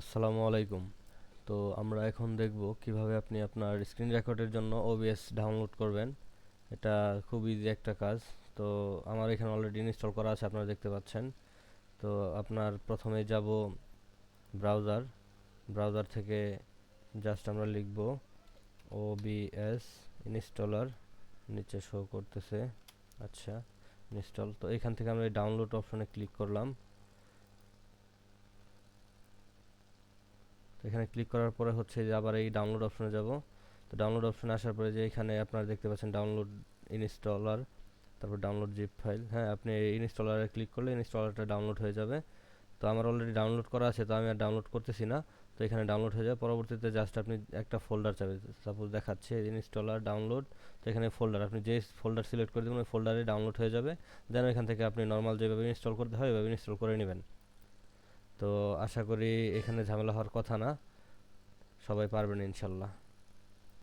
আসসালামু আলাইকুম। তো আমরা এখন দেখব কীভাবে আপনি আপনার স্ক্রিন রেকর্ডের জন্য ওবিএস ডাউনলোড করবেন। এটা খুব ইজি একটা কাজ। তো আমার এখানে অলরেডি ইনস্টল করা আছে, আপনারা দেখতে পাচ্ছেন। তো আপনার প্রথমে যাব ব্রাউজার ব্রাউজার থেকে জাস্ট আমরা লিখব ওবিএস ইনস্টলার নিচে শো করতেছে। আচ্ছা ইনস্টল তো এখান থেকে আমরা ডাউনলোড অপশনে ক্লিক করলাম। তো এখানে ক্লিক করার পরে হচ্ছে যে আবার এই ডাউনলোড অপশনে যাব। তো ডাউনলোড অপশনে আসার পরে যে এখানে আপনারা দেখতে পাচ্ছেন ডাউনলোড ইনস্টলার তারপর ডাউনলোড জিপ ফাইল হ্যাঁ আপনি ইনস্টলারে ক্লিক করলে ইনস্টলারটা ডাউনলোড হয়ে যাবে। তো আমার অলরেডি ডাউনলোড করা আছে, তো আমি আর ডাউনলোড করতেছি না। তো এখানে ডাউনলোড হয়ে যাবে পরবর্তীতে জাস্ট আপনি একটা ফোল্ডার চাবে। সাপোজ দেখাচ্ছে ইনস্টলার ডাউনলোড তো এখানে ফোল্ডার আপনি যে ফোল্ডার সিলেক্ট করে দেবেন, ওই ফোল্ডারে ডাউনলোড হয়ে যাবে। দেন এখান থেকে আপনি নর্মাল যেভাবে ইনস্টল করতে হয়, ওইভাবে ইনস্টল করে নেবেন। আশা করি এখানে ঝামেলা হওয়ার কথা না। সবাই পারবেন ইনশাল্লাহ।